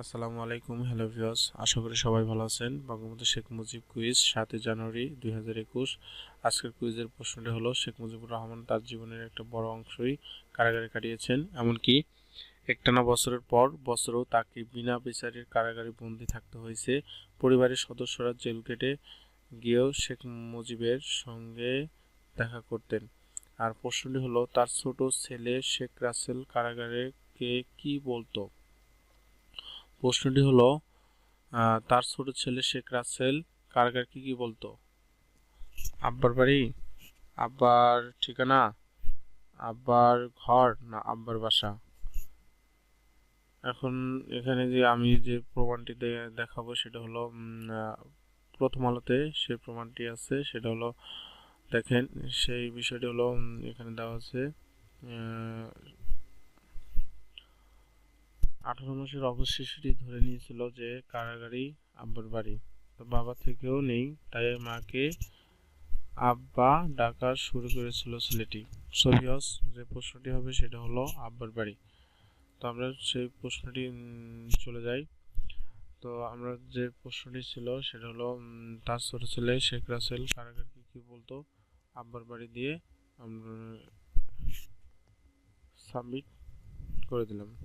আসসালামু আলাইকুম, hello viewers. আশা করি সবাই ভালো আছেন। বঙ্গবন্ধু শেখ মুজিব কুইজ, সাতই জানুয়ারি দুই হাজার একুশ। আজকের কুইজের প্রশ্নটি হলো, শেখ মুজিবুর রহমান তার জীবনের একটা বড় অংশই কারাগারে কাটিয়েছেন। এমনকি একটানা বছরের পর বছরও তাকে বিনা বিচারের কারাগারে বন্দী থাকতে হয়েছে। পরিবারের সদস্যরা জেল কেটে গিয়েও শেখ মুজিবের সঙ্গে দেখা করতেন। আর প্রশ্নটি হলো, তার ছোট ছেলে শেখ রাসেল কারাগারে কে কি বলতো? প্রশ্নটি হলো তার ছোট ছেলে শেখ রাসেল কারাগার কি কি বলতো? আব্বার বাড়ি? আব্বার ঠিকানা? আব্বার ঘর? না, আব্বার বাসা? এখন এখানে যে আমি যে প্রমাণটি দেখাবো সেটা হলো প্রথম আলোতে সেই প্রমাণটি আছে, সেটা হলো, দেখেন, সেই বিষয়টি হলো এখানে দেওয়া আছে আঠারো মাসের অবশ শিশুটি ধরে নিয়েছিল যে কারাগারি আব্বার বাড়ি। তো বাবা থেকেও নেই, তাই মাকে আব্বা ডাকা শুরু করেছিল ছেলেটি। সোভিয়স যে প্রশ্নটি হবে সেটা হলো আব্বার বাড়ি। তো আমরা সেই প্রশ্নটি চলে যাই। তো আমরা যে প্রশ্নটি ছিল সেটা হলো তার ছোট ছেলে শেখ রাসেল কারাগারকে কি বলতো? আব্বার বাড়ি দিয়ে আমরা সাবমিট করে দিলাম।